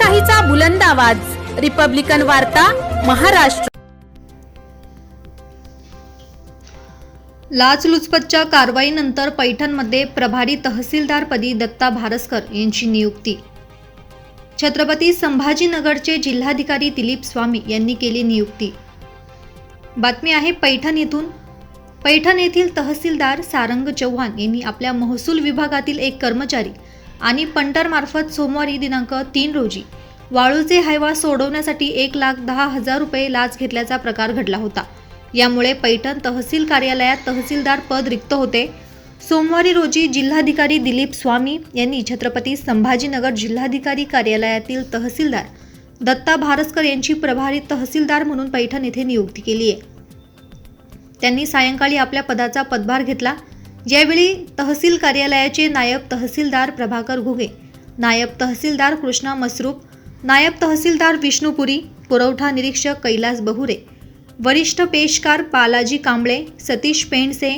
लोकशाहीचा बुलंद आवाज. रिपब्लिकन वार्ता महाराष्ट्र. लाचलुचपतच्या कारवाईनंतर पैठणमध्ये प्रभारी तहसीलदारपदी दत्ता भारसकर यांची नियुक्ती. छत्रपती संभाजीनगरचे जिल्हाधिकारी दिलीप स्वामी यांनी केली नियुक्ती. बातमी आहे पैठण येथून. पैठण येथील तहसीलदार सारंग चव्हाण यांनी आपल्या महसूल विभागातील एक कर्मचारी आणि पंटरमार्फत सोमवारी दिनांक तीन रोजी. वाळूचे हायवा सोडवण्यासाठी एक लाख दहा हजार रुपये लाच घेतल्याचा प्रकार घडला होता. यामुळे पैठण तहसील कार्यालयात तहसीलदार पद रिक्त होते. सोमवारी रोजी जिल्हाधिकारी दिलीप स्वामी यांनी छत्रपती संभाजीनगर जिल्हाधिकारी कार्यालयातील तहसीलदार दत्ता भारसकर यांची प्रभारी तहसीलदार म्हणून पैठण येथे नियुक्ती केली आहे. त्यांनी सायंकाळी आपल्या पदाचा पदभार घेतला. यावेळी तहसील कार्यालयाचे नायब तहसीलदार प्रभाकर घुगे नायब तहसीलदार कृष्णा मसरूप नायब तहसीलदार विष्णुपुरी पुरवठा निरीक्षक कैलास बहुरे वरिष्ठ पेशकार बालाजी कांबळे सतीश पेंडसे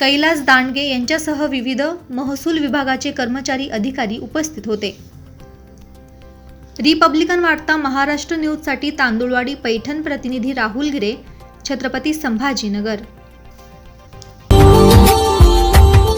कैलास दांडगे यांच्यासह विविध महसूल विभागाचे कर्मचारी अधिकारी उपस्थित होते. रिपब्लिकन वार्ता महाराष्ट्र न्यूजसाठी तांदुळवाडी पैठण प्रतिनिधी राहुल गिरे छत्रपती संभाजीनगर.